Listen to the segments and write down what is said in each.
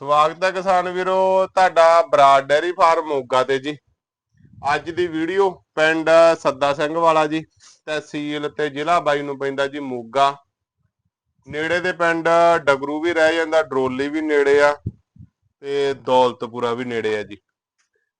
ਸਵਾਗਤ ਹੈ ਕਿਸਾਨ ਵੀਰੋ, ਤੁਹਾਡਾ ਬਰਾਡ ਡੈਰੀ ਫਾਰਮ ਮੋਗਾ ਤੇ ਜੀ। ਅੱਜ ਦੀ ਵੀਡੀਓ ਪਿੰਡ ਸੱਦਾ ਸਿੰਘ ਵਾਲਾ ਜੀ ਤਹਿਸੀਲ ਤੇ ਜ਼ਿਲ੍ਹਾ ਬਾਈ ਨੂੰ ਪੈਂਦਾ ਜੀ ਮੋਗਾ। ਨੇੜੇ ਦੇ ਪਿੰਡ ਡਗਰੂ ਵੀ ਰਹਿ ਜਾਂਦਾ, ਡਰੋਲੀ ਵੀ ਨੇੜੇ ਆ ਤੇ ਦੌਲਤਪੁਰਾ ਵੀ ਨੇੜੇ ਆ ਜੀ।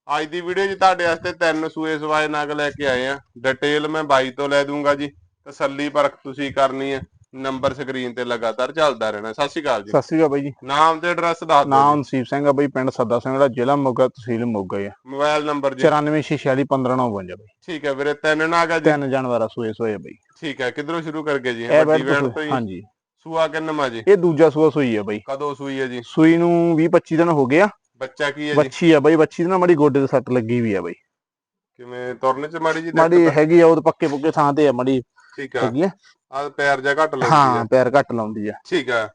ਅੱਜ ਦੀ ਵੀਡੀਓ 'ਚ ਤੁਹਾਡੇ ਵਾਸਤੇ ਤਿੰਨ ਸੂਏ ਸਵਾਏ ਨਗ ਲੈ ਕੇ ਆਏ ਆ। ਡਿਟੇਲ ਮੈਂ ਬਾਈ ਤੋਂ ਲੈ ਦੂੰਗਾ ਜੀ ਤਸੱਲੀ ਪਰਖ ਤੁਸੀਂ ਕਰਨੀ ਹੈ ਨੰਬਰ ਸਕਰੀਨ ਤੇ ਲਗਾਤਾਰ ਚੱਲਦਾ ਰਹਿਣਾ। ਸਤਿ ਸ਼੍ਰੀ ਅਕਾਲ ਜੀ। ਸਤਿ ਸ੍ਰੀ ਅਕਾਲ ਬਾਈ ਜੀ। ਨਾਮ ਤੇ ਐਡਰੈਸ ਦੱਸ ਦਿਓ ਨਾਮ ਨਸੀਬ ਸਿੰਘ ਆ ਬਾਈ ਪਿੰਡ ਸੱਦਾ ਸਿੰਘ ਦਾ ਜ਼ਿਲ੍ਹਾ ਮੋਗਾ ਤਹਿਸੀਲ ਮੋਗਾ ਹੀ ਆ। ਮੋਬਾਈਲ ਨੰਬਰ ਜੀ। 9446159952 ਬਾਈ। ਠੀਕ ਹੈ ਵੀਰੇ ਤਿੰਨ ਨਾਗ ਆ ਜੀ। ਤਿੰਨ ਜਾਨਵਰ ਆ ਸੂਏ ਸੋਏ ਬਾਈ। ਠੀਕ ਹੈ ਕਿਧਰੋਂ ਸ਼ੁਰੂ ਕਰਕੇ ਜੀ? ਵੈਣ ਤੋਂ ਹੀ ਹਾਂਜੀ। ਸੂਆ ਕਿੰਨਮਾ ਜੀ? ਇਹ ਦੂਜਾ ਸੂਆ ਸੂਈ ਆ ਬਾਈ। ਕਦੋਂ ਸੂਈ ਹੈ ਜੀ? ਸੂਈ ਨੂੰ 20 25 ਦਿਨ ਹੋ ਗਏ ਆ ਬੱਚਾ ਕੀ ਹੈ ਜੀ? ਬੱਚੀ ਆ ਬਾਈ ਬੱਚੀ ਦੇ ਨਾਲ ਮਾੜੀ ਗੋਡੇ ਤੇ ਸੱਟ ਲੱਗੀ ਵੀ ਆ ਬਾਈ। ਕਿਵੇਂ ਤੁਰਨ ਚ ਮਾੜੀ ਜੀ ਮਾੜੀ ਹੈਗੀ ਆ ਉਹ ਪੱਕੇ ਪੁੱਕੇ ਥਾਂ ਤੇ ਆ ਮਾੜੀ ਠੀਕ ਹੈਗੀ ਆ? ਆ ਪੈਰ ਜਾ ਘੱਟ ਲੱਗਦੀ ਹਾਂ ਹੈ ਪੈਰ ਘੱਟ ਲਾਉਂਦੀ ਆ। ਠੀਕ ਹੈ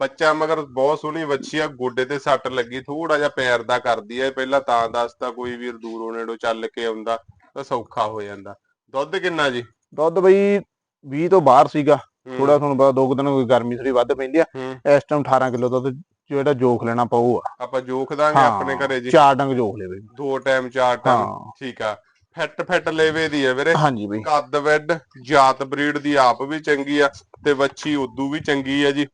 ਬੱਚਾ ਮਗਰ ਬਹੁਤ ਸੋਹਣੀ ਬੱਚੀ ਆ ਗੋਡੇ ਤੇ ਸੱਟ ਲੱਗੀ ਥੋੜਾ ਜਿਹਾ ਪੈਰ ਦਾ ਕਰਦੀ ਹੈ ਪਹਿਲਾਂ ਤਾਂ ਦੱਸਤਾ ਕੋਈ ਵੀਰ ਦੂਰੋਂ ਨੇੜੋਂ ਚੱਲ ਕੇ ਆਉਂਦਾ ਤਾਂ ਸੌਖਾ ਹੋ ਜਾਂਦਾ। ਦੁੱਧ ਕਿੰਨਾ ਜੀ? ਦੁੱਧ ਬਾਈ 20 ਤੋਂ ਬਾਹਰ ਸੀਗਾ। ਥੋੜਾ ਤੁਹਾਨੂੰ ਪਤਾ ਦੋ ਕੁ ਦਿਨ ਕੋਈ ਗਰਮੀ ਥੋੜੀ ਵੱਧ ਪੈਂਦੀ ਆ। ਇਸ ਟਾਈਮ 18 ਕਿਲੋ ਦੁੱਧ ਜਿਹੜਾ ਜੋਖ ਲੈਣਾ ਪਊ ਆ ਆਪਾਂ ਜੋਖ ਦਾਂਗੇ ਆਪਣੇ ਘਰੇ ਜੀ। ਚਾਰ ਡੰਗ ਜੋਖ ਲੈ ਬਾਈ। ਦੋ ਟਾਈਮ ਚਾਰ ਟਾਈਮ ਠੀਕ ਆ। ਫਿੱਟ ਫਿੱਟ ਲੇਵੇ ਦੀ ਹੈ ਵੀਰੇ। ਹਾਂਜੀ ਬਾਈ। ਕੱਦ ਵੈਡ ਜਾਤ ਬਰੀਡ ਦੀ ਆਪ ਵੀ ਚੰਗੀ ਆ ਤੇ ਵੱਛੀ ਉਦੋਂ ਵੀ ਚੰਗੀ ਆ ਜੀ।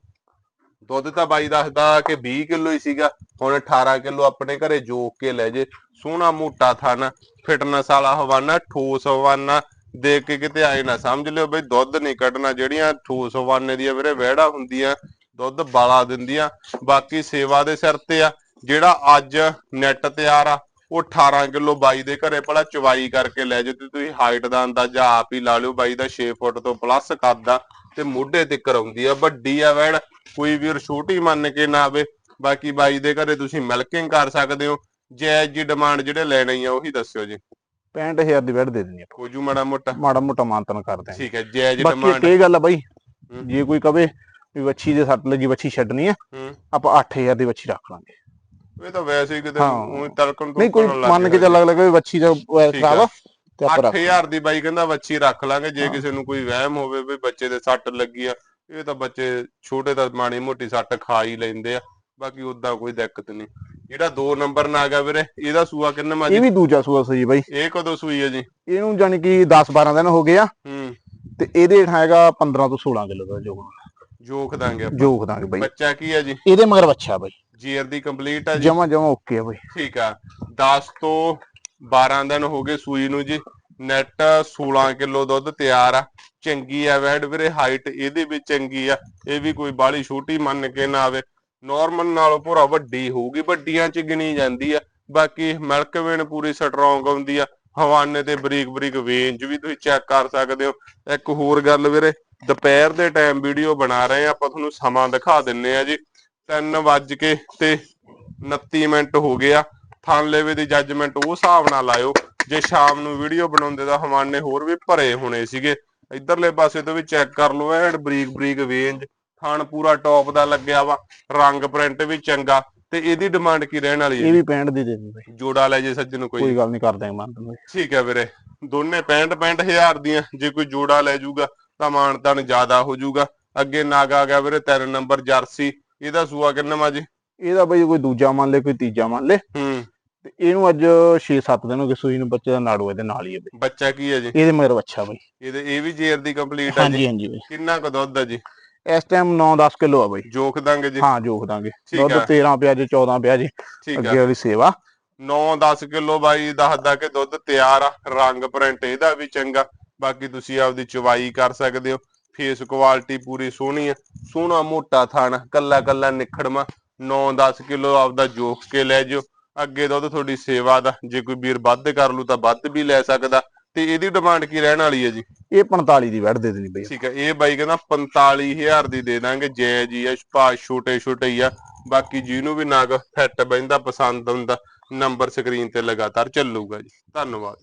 ਦੁੱਧ ਤਾਂ ਬਾਈ ਦੱਸਦਾ ਕਿ 20 ਕਿਲੋ ਹੀ ਸੀਗਾ ਹੁਣ 18 ਕਿਲੋ ਆਪਣੇ ਘਰੇ ਜੋਕ ਕੇ ਲੈ ਜੇ। ਸੋਹਣਾ ਮੋਟਾ ਥਾਨਾ ਫਿਟਨੈਸ ਵਾਲਾ ਹਵਾਨਾ ਠੋਸ ਹਵਾਨਾ ਦੇਖ ਕੇ ਕਿਤੇ ਆਏ ਨਾ ਸਮਝ ਲਿਓ ਬਈ ਦੁੱਧ ਨਹੀਂ ਕੱਢਣਾ। ਜਿਹੜੀਆਂ ਠੋਸ ਹਵਾਨੇ ਦੀਆਂ ਵੀਰੇ ਵਹਿੜਾ ਹੁੰਦੀਆਂ ਦੁੱਧ ਬਾਲਾ ਦਿੰਦੀਆਂ। ਬਾਕੀ ਸੇਵਾ ਦੇ ਸਿਰ ਤੇ ਆ ਜਿਹੜਾ ਅੱਜ ਨੈਟ ਤਿਆਰ ਆ ਉਹ 18 ਕਿਲੋ ਬਾਈ ਦੇ ਘਰੇ ਭਲਾ ਚਵਾਈ ਕਰਕੇ ਲੈ ਜੇ ਤੇ ਤੁਸੀਂ ਹਾਈਟ ਦਾ ਅੰਦਾਜ਼ਾ ਆਪ ਹੀ ਲਾ ਲਿਓ ਬਾਈ ਦਾ 6 ਫੁੱਟ ਤੋਂ ਪਲੱਸ ਕੱਦ ਆ ਤੇ ਮੋਢੇ ਤੇ ਆਉਂਦੀ ਆ ਵੱਡੀ ਆ ਵੈੜ ਕੋਈ ਵੀਰ ਛੋਟੀ ਮੰਨ ਕੇ ਨਾ ਆਵੇ ਬਾਕੀ ਬਾਈ ਦੇ ਘਰੇ ਤੁਸੀਂ ਮਿਲਕਿੰਗ ਕਰ ਸਕਦੇ ਹੋ ਜਾਇਜ਼ ਜੀ ਡਿਮਾਂਡ ਜਿਹੜੇ ਲੈਣੀ ਆ ਉਹੀ ਦੱਸਿਓ ਜੀ। 65000 ਦੀ ਵੈਟ ਦੇ ਦੇਣੀ ਆਪਾਂ ਹੋ ਜੂ ਮਾੜਾ ਮੋਟਾ। ਮਾੜਾ ਮੋਟਾ ਮਾਨਤਨ ਕਰਦੇ ਆ ਠੀਕ ਹੈ ਬਾਕੀ ਡਿਮਾਂਡ ਇੱਕ ਇਹ ਗੱਲ ਆ ਬਾਈ। ਜੇ ਕੋਈ ਕਵੇ ਵੀ ਵੱਛੀ ਦੇ ਸੱਟ ਲੱਗੀ ਵੱਛੀ ਛੱਡਣੀ ਆ ਆਪਾਂ 8000 ਦੀ ਵੱਛੀ ਰੱਖ ਲਾਂਗੇ। ਇਹ ਤਾਂ ਵੈਸੇ ਹੀ ਕਿਤੇ। ਉਹ ਤਲਕਣ ਤੋਂ ਨਹੀਂ ਕੋਈ ਮੰਨ ਕੇ ਚੱਲ ਲੱਗੇ ਵੀ ਵੱਛੀ ਦਾ ਖਰਾਬ ਆ। ਆ ਤੇ ਆਪਾਂ ਰੱਖ 8000 ਦੀ ਬਾਈ ਕਹਿੰਦਾ ਬੱਚੀ ਰੱਖ ਲਾਂਗੇ ਜੇ। ਕਿਸੇ ਨੂੰ ਕੋਈ ਵਹਿਮ ਹੋਵੇ ਵੀ ਬੱਚੇ ਦੇ ਸੱਟ ਲੱਗੀ ਆ ਇਹ ਤਾਂ ਬੱਚੇ ਛੋਟੇ ਤਾਂ ਮਾੜੀ ਮੋਟੀ ਸੱਟ ਖਾ ਹੀ ਲੈਂਦੇ ਆ ਬਾਕੀ ਉਦਾਂ ਕੋਈ ਦਿੱਕਤ ਨਹੀਂ। ਜਿਹੜਾ 2 ਨੰਬਰ ਨਾ ਗਿਆ ਵੀਰੇ ਇਹਦਾ ਸੂਆ ਕਿੰਨਾ ਮਾ ਇਹ ਵੀ ਦੂਜਾ ਸੂਆ ਸਹੀ ਬਾਈ। ਇਹ ਕਦੋਂ ਸੂਈ ਹੈ ਜੀ? ਇਹਨੂੰ ਜਾਨੀ ਕਿ 10 12 ਦਿਨ ਹੋ ਗਏ ਆ। ਹੂੰ। ਤੇ ਇਹਦੇ ਹੇਠ ਹੈਗਾ 15 ਤੋਂ 16 ਕਿਲੋ ਦਾ ਜੋਗ। ਜੋਖ ਦਾਂਗੇ ਆਪਾਂ। ਜੋਗ ਦਾਂਗੇ ਬਾਈ। ਬੱਚਾ ਕੀ ਹੈ ਜੀ? ਇਹਦੇ ਮਗਰ ਬੱਚਾ ਬਾਈ। ਜੀਆਰ ਦੀ ਕੰਪਲੀਟ ਆ ਜੀ। ਜਮਾ ਜਮਾ ਓਕੇ ਆ ਬਾਈ। ਠੀਕ ਆ। 10 ਤੋਂ 12 ਦਿਨ ਹੋ ਗਏ ਸੂਈ ਨੂੰ ਜੀ। ਨੈਟ 16 ਕਿਲੋ ਦੁੱਧ ਤਿਆਰ ਆ। ਚੰਗੀ ਆ ਵੈਡ ਵੀਰੇ ਹਾਈਟ ਇਹਦੇ ਵੀ ਚੰਗੀ ਆ। ਇਹ ਵੀ ਕੋਈ ਬਾਲੀ ਛੋਟੀ ਮੰਨ ਕੇ ਨਾ ਆਵੇ। ਨਾਰਮਲ ਨਾਲੋਂ ਪੂਰਾ ਵੱਡੀ ਹੋਊਗੀ ਵੱਡੀਆਂ ਚ ਗਿਣੀ ਜਾਂਦੀ ਆ। ਬਾਕੀ ਮਿਲਕ ਵੇਨ ਪੂਰੀ ਸਟਰੋਂਗ ਆਉਂਦੀ ਆ। ਹਵਾਨੇ ਤੇ ਬਰੀਕ ਬਰੀਕ ਚ ਵੀ ਤੁਸੀਂ ਚੈੱਕ ਕਰ ਸਕਦੇ ਹੋ। ਇੱਕ ਹੋਰ ਗੱਲ ਵੀਰੇ ਦੁਪਹਿਰ ਦੇ ਟਾਈਮ ਵੀਡੀਓ ਬਣਾ ਰਹੇ ਆ। ਆਪਾਂ ਤੁਹਾਨੂੰ ਸਮਾਂ ਦਿਖਾ ਦਿੰਨੇ ਆ ਜੀ। 3 ਵੱਜ ਕੇ ਤੇ 29 ਮਿੰਟ ਹੋ ਗਏ ਆ। ਥਾਨਲੇਵੇ ਦੀ ਜੱਜਮੈਂਟ ਉਹ ਹਿਸਾਬ ਨਾਲ ਲਾਇਓ। ਜੇ ਸ਼ਾਮ ਨੂੰ ਵੀਡੀਓ ਬਣਾਉਂਦੇ ਤਾਂ ਹਵਾਨੇ ਹੋਰ ਵੀ ਭਰੇ ਹੋਣੇ ਸੀਗੇ। ਇਧਰਲੇ ਪਾਸੇ ਤੋਂ ਵੀ ਚੈੱਕ ਕਰ ਲਓ ਐਨ ਬਰੀਕ ਬਰੀਕ ਵੇਂਜ ਥਣ ਪੂਰਾ ਟੌਪ ਦਾ ਲੱਗਿਆ ਵਾ। ਰੰਗ ਪ੍ਰਿੰਟ ਵੀ ਚੰਗਾ। ਤੇ ਇਹਦੀ ਡਿਮਾਂਡ ਕੀ ਰਹਿਣ ਵਾਲੀ ਇਹ ਹੈ ਵੀ 65 ਦੀ ਦੇ ਦੇ ਜੋੜਾ ਲੈ ਜੇ ਸੱਜਣ ਕੋਈ। ਕੋਈ ਗੱਲ ਨਹੀਂ ਕਰਦੇ ਮੰਨ ਠੀਕ ਹੈ ਵੀਰੇ। ਦੋਨੇ 65 65 ਹਜ਼ਾਰ ਦੀਆਂ। ਜੇ ਕੋਈ ਜੋੜਾ ਲੈ ਜਾਊਗਾ ਤਾਂ ਮਾਨਤਨ ਜ਼ਿਆਦਾ ਹੋ ਜਾਊਗਾ। ਅੱਗੇ ਨਾਗ ਆ ਗਿਆ ਵੀਰੇ 3 ਨੰਬਰ ਜਰਸੀ। ਇਹਦਾ ਸੂਆ ਕਿੰਨਾ ਵਾ ਜੀ? ਇਹਦਾ ਬਾਈ ਕੋਈ ਦੂਜਾ ਮੰਨ ਲੇ ਕੋਈ ਤੀਜਾ ਮੰਨ ਲੇ। ਹੂੰ। ਤੇ ਇਹਨੂੰ ਅੱਜ 6-7 ਦਿਨ ਹੋ ਗਏ ਸੂਈ ਨੂੰ ਬੱਚੇ ਦਾ ਨਾੜੂ ਇਹਦੇ ਨਾਲ ਹੀ ਹੈ ਬਾਈ। ਬੱਚਾ ਕੀ ਹੈ ਜੀ? ਇਹਦੇ ਮਗਰ ਬੱਚਾ ਬਾਈ। ਇਹਦੇ ਇਹ ਵੀ ਜੇਰ ਦੀ ਕੰਪਲੀਟ ਹੈ ਜੀ? ਹਾਂਜੀ ਹਾਂਜੀ ਬਾਈ। ਕਿੰਨਾ ਕੁ ਦੁੱਧ ਹੈ ਜੀ? ਇਸ ਟਾਈਮ 9-10 ਕਿਲੋ ਆ ਬਾਈ। ਜੋਖ ਦਾਂਗੇ ਜੀ? ਹਾਂ ਜੋਖ ਦਾਂਗੇ। ਦੁੱਧ ਆ। 13 ਪਿਆ ਜੇ 14 ਪਿਆ ਜੇ। ਅੱਗੇ ਵਾਲੀ ਸੇਵਾ। 9-10 ਕਿਲੋ ਬਾਈ ਦੱਸਦਾ ਕਿ ਦੁੱਧ ਤਿਆਰ ਆ ਰੰਗ ਪ੍ਰਿੰਟ ਇਹਦਾ ਵੀ ਚੰਗਾ। ਬਾਕੀ ਤੁਸੀਂ ਆਪਦੀ ਚਵਾਈ ਕਰ ਸਕਦੇ ਹੋ। ਫੇਸ ਕੁਆਲਿਟੀ ਪੂਰੀ ਸੋਹਣੀ ਆ ਸੋਹਣਾ ਮੋਟਾ ਥਣ ਕੱਲਾ ਕੱਲਾ ਨਿਖੜਮਾ 9-10 ਕਿਲੋ ਆਪਦਾ ਜੋਖ ਕੇ ਲੈ ਜਿਓ ਅੱਗੇ ਦੁੱਧ ਤੁਹਾਡੀ ਸੇਵਾ ਦਾ ਜੇ ਕੋਈ ਵੀਰ ਵੱਧ ਕਰ ਲੂ ਤਾਂ ਵੱਧ ਵੀ ਲੈ ਸਕਦਾ ਤੇ ਇਹਦੀ ਡਿਮਾਂਡ ਕੀ ਰਹਿਣ ਵਾਲੀ ਹੈ ਜੀ? ਇਹ 45 ਦੀ ਵੜ ਦੇ ਦੇਣੀ ਬਾਈ। ਠੀਕ ਹੈ ਇਹ ਬਾਈ ਕਹਿੰਦਾ 45000 ਦੀ ਦੇ ਦਾਂਗੇ ਜੈ ਜੀ ਆ ਭਾ ਛੋਟੇ ਛੋਟੇ ਹੀ ਆ ਬਾਕੀ ਜਿਹਨੂੰ ਵੀ ਨਾਗ ਫਿੱਟ ਬੈਂਦਾ ਪਸੰਦ ਆਉਂਦਾ ਨੰਬਰ ਸਕਰੀਨ ਤੇ ਲਗਾਤਾਰ ਚੱਲੂਗਾ ਜੀ ਧੰਨਵਾਦ।